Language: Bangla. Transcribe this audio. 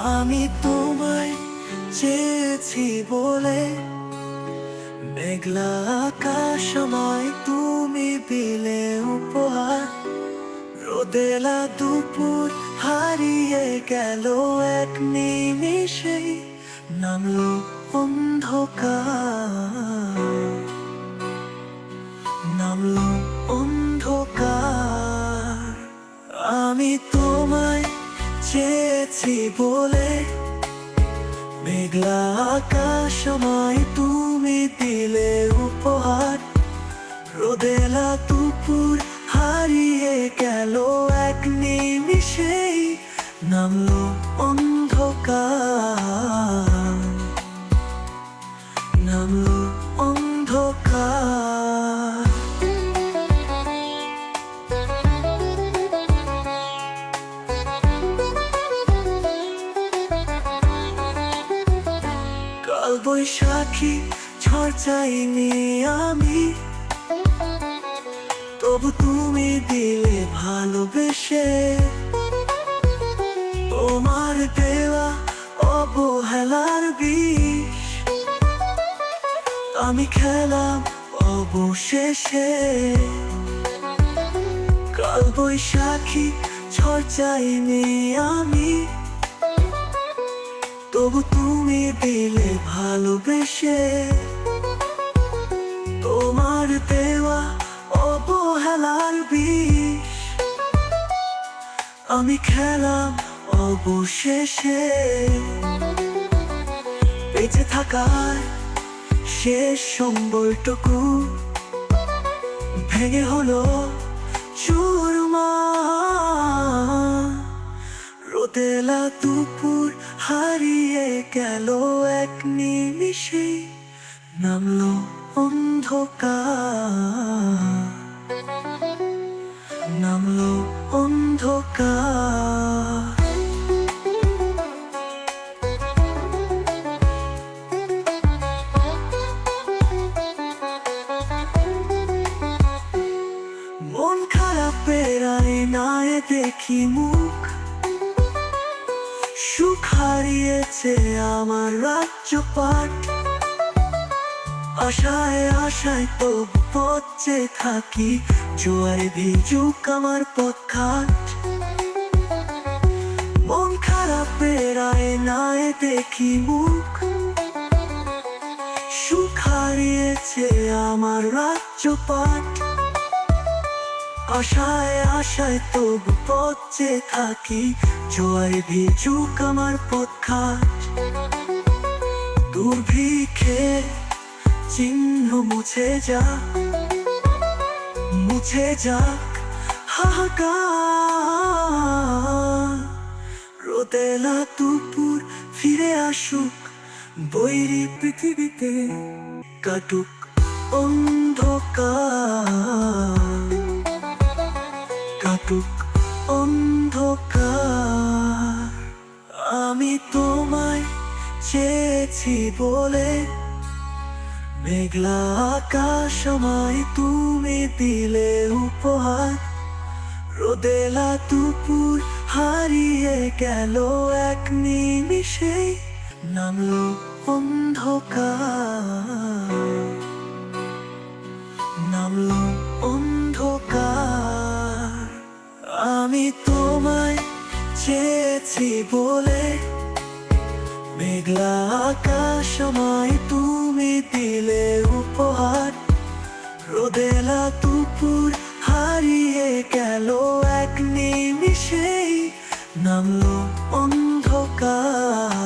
আমি তোমায় চেয়েছি বলে মেঘলা আকাশ সময় তুমি দিলে উপহার। রোদেলা দুপুর হারিয়ে গেল এক নিমিষেই নামলো অন্ধকার। নামলো অন্ধকার। আমি তোমায় চেয়েছি বলে মেঘলা আকাশ আমায় তুমি দিলে উপহার। রোদেলা দুপুর হারিয়ে গেল এক নিমিষেই, নামলো অন্ধকার। নামলো বৈশাখী ঝড় চাইনি আমি। তবু তুমি দিলে ভালোবেসে। তোমার দেওয়া অবহেলার বিষ। আমি খেলাম অবশেষে। কাল বৈশাখী ঝড় চাইনি আমি। তবু তুমি দিলে ভালোবেসে তোমার দেওয়া অবহেলার বিষ। আমি খেলাম অবশেষে। বেঁচে থাকার শেষ সম্বলটুকু ভেঙে হলো চুরমা। রোদেলা দুপুর হারিয়ে গেল এক নিমিষে নামলো অন্ধকার। নামলো অন্ধকার। মন খারাপের আয়নায় দেখি মুখ হারিয়েছে আমার রাজ্যপাট। আশায় আশায় তো পথে থাকি, জোয়ারে ভিজুক আমার পথঘাট। মন খারাপের আয়নায় দেখি মুখ। সুখ হারিয়েছে আমার রাজ্যপাট। আশায় আশায় তবু পথে থাকি, জোয়ারে ভিজুক আমার পথঘাট দুর্ভিক্ষে চিহ্ন মুছে যা, মুছে যাক হাহাকার। রোদেলা দুপুর ফিরে আসুক, বৈরি পৃথিবীতে কাটুক অন্ধকার। কাটুক অন্ধকার। আমি তোমায় চেয়েছি বলে মেঘলা আকাশ আমায় তুমি দিলে উপহার। রোদেলা দুপুর হারিয়ে গেল এক নিমিষে নামলো অন্ধকার। আমি তোমায় চেয়েছি বলে মেঘলা আকাশ সময় তুমি দিলে উপহার। রোদেলা দুপুর হারিয়ে গেল এক নিমিষেই, নামলো অন্ধকার।